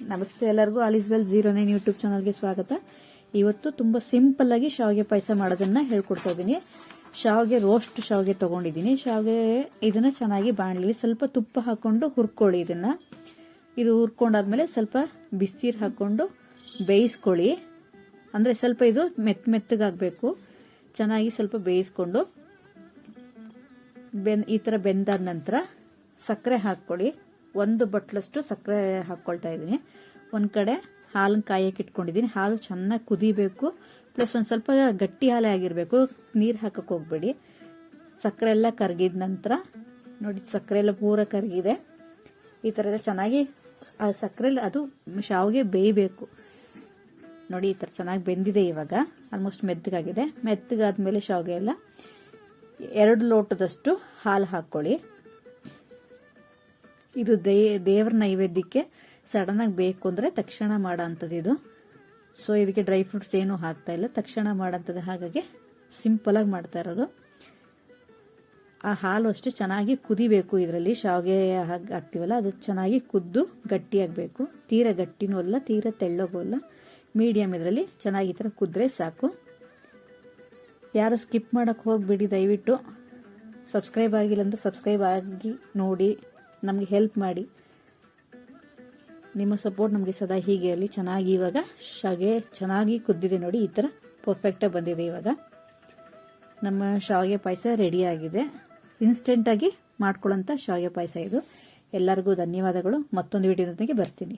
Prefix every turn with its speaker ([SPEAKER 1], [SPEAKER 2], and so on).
[SPEAKER 1] ನಮಸ್ತೆ ಎಲ್ಲರಿಗೂ all is well zero nine YouTube ಚಾನಲ್ಗೆ ಸ್ವಾಗತ. ಇವತ್ತು ತುಂಬ ಸಿಂಪಲ್ ಆಗಿ ಶಾವಿಗೆ ಪಾಯಸ ಮಾಡೋದನ್ನ ಹೇಳ್ಕೊಡ್ತಾ ಇದ್ದೀನಿ ಶಾವಿಗೆ ರೋಸ್ಟ್ ಶಾವಿಗೆ ತಗೊಂಡಿದ್ದೀನಿ ಶಾವಿಗೆ ಇದನ್ನ ಚೆನ್ನಾಗಿ ಬಾಣಲಿ ಸ್ವಲ್ಪ ತುಪ್ಪ ಹಾಕೊಂಡು ಹುರ್ಕೊಳ್ಳಿ ಇದನ್ನ. ಇದು ಹುರ್ಕೊಂಡಾದ್ಮೇಲೆ ಸ್ವಲ್ಪ ಬಿಸಿನೀರು ಹಾಕೊಂಡು ಬೇಯಿಸ್ಕೊಳ್ಳಿ. ಅಂದ್ರೆ ಸ್ವಲ್ಪ ಇದು ಮೆತ್ತ ಮೆತ್ತಗಾಗಬೇಕು. ಚೆನ್ನಾಗಿ ಸ್ವಲ್ಪ ಬೇಯಿಸ್ಕೊಂಡು ಬೆನ್ ಈ ಥರ ಬೆಂದಾದ ನಂತರ ಸಕ್ಕರೆ ಹಾಕ್ಕೊಳ್ಳಿ. ಒಂದು ಬಟ್ಲಷ್ಟು ಸಕ್ಕರೆ ಹಾಕ್ಕೊಳ್ತಾ ಇದ್ದೀನಿ. ಒಂದು ಕಡೆ ಹಾಲನ್ನ ಕಾಯಕ್ಕೆ ಇಟ್ಕೊಂಡಿದ್ದೀನಿ. ಹಾಲು ಚೆನ್ನಾಗಿ ಕುದಿಬೇಕು. ಪ್ಲಸ್ ಒಂದು ಸ್ವಲ್ಪ ಗಟ್ಟಿ ಹಾಲೇ ಆಗಿರಬೇಕು. ನೀರು ಹಾಕಕ್ಕೆ ಹೋಗ್ಬೇಡಿ. ಸಕ್ಕರೆ ಎಲ್ಲ ಕರಗಿದ ನಂತರ, ನೋಡಿ ಸಕ್ಕರೆ ಎಲ್ಲ ಪೂರ ಕರಗಿದೆ. ಈ ಥರ ಎಲ್ಲ ಚೆನ್ನಾಗಿ ಆ ಸಕ್ಕರೆ ಅದು ಶಾವಿಗೆ ಬೇಯಬೇಕು. ನೋಡಿ ಈ ಥರ ಚೆನ್ನಾಗಿ ಬೆಂದಿದೆ ಇವಾಗ. ಆಲ್ಮೋಸ್ಟ್ ಮೆತ್ತಗಾಗಿದೆ. ಮೆತ್ತಗಾದ್ಮೇಲೆ ಶಾವಿಗೆ ಎಲ್ಲ ಎರಡು ಲೋಟದಷ್ಟು ಹಾಲು ಹಾಕ್ಕೊಳ್ಳಿ ಇದು ದೇ, ದೇವರ ನೈವೇದ್ಯಕ್ಕೆ ಸಡನ್ ಆಗಿ ಬೇಕು ಅಂದ್ರೆ ತಕ್ಷಣ ಮಾಡೋಂಥದ್ದು ಇದು. ಸೊ ಇದಕ್ಕೆ ಡ್ರೈ ಫ್ರೂಟ್ಸ್ ಏನು ಹಾಕ್ತಾ ಇಲ್ಲ. ತಕ್ಷಣ ಮಾಡೋಂಥದ್ದು ಹಾಗಾಗಿ ಸಿಂಪಲ್ ಆಗಿ ಮಾಡ್ತಾ ಇರೋದು. ಆ ಹಾಲು ಅಷ್ಟು ಚೆನ್ನಾಗಿ ಕುದಿಬೇಕು ಇದರಲ್ಲಿ. ಶಾವಿಗೆ ಹಾಕಿ, ಹಾಕ್ತೀವಲ್ಲ, ಅದು ಚೆನ್ನಾಗಿ ಕುದ್ದು ಗಟ್ಟಿಯಾಗಬೇಕು ತೀರ ಗಟ್ಟಿನೂ ಅಲ್ಲ, ತೀರ ತೆಳ್ಳೋಗೂ ಅಲ್ಲ. ಮೀಡಿಯಮ್ ಇದರಲ್ಲಿ ಚೆನ್ನಾಗಿ ಈ ಥರ ಕುದ್ರೆ ಸಾಕು. ಯಾರು ಸ್ಕಿಪ್ ಮಾಡೋಕ್ಕೆ ಹೋಗಿಬಿಡಿ, ದಯವಿಟ್ಟು. ಸಬ್ಸ್ಕ್ರೈಬ್ ಆಗಿಲ್ಲ ಅಂದ್ರೆ ಸಬ್ಸ್ಕ್ರೈಬ್ ಆಗಿ ನೋಡಿ. ನಮಗೆ ಹೆಲ್ಪ್ ಮಾಡಿ. ನಿಮ್ಮ ಸಪೋರ್ಟ್ ನಮಗೆ ಸದಾ ಹೀಗೆ ಇರಲಿ ಚೆನ್ನಾಗಿ ಇವಾಗ ಶಾವಿಗೆ ಚೆನ್ನಾಗಿ ಕುದ್ದಿದೆ ನೋಡಿ, ಈ ಥರ ಪರ್ಫೆಕ್ಟಾಗಿ ಬಂದಿದೆ ಇವಾಗ. ನಮ್ಮ ಶಾವಿಗೆ ಪಾಯಸ ರೆಡಿ ಆಗಿದೆ. ಇನ್ಸ್ಟೆಂಟಾಗಿ ಮಾಡ್ಕೊಳ್ಳೋಂಥ ಶಾವಿಗೆ ಪಾಯಸ ಇದು. ಎಲ್ಲರಿಗೂ ಧನ್ಯವಾದಗಳು. ಮತ್ತೊಂದು ವಿಡಿಯೋದೊಂದಿಗೆ ಬರ್ತೀನಿ.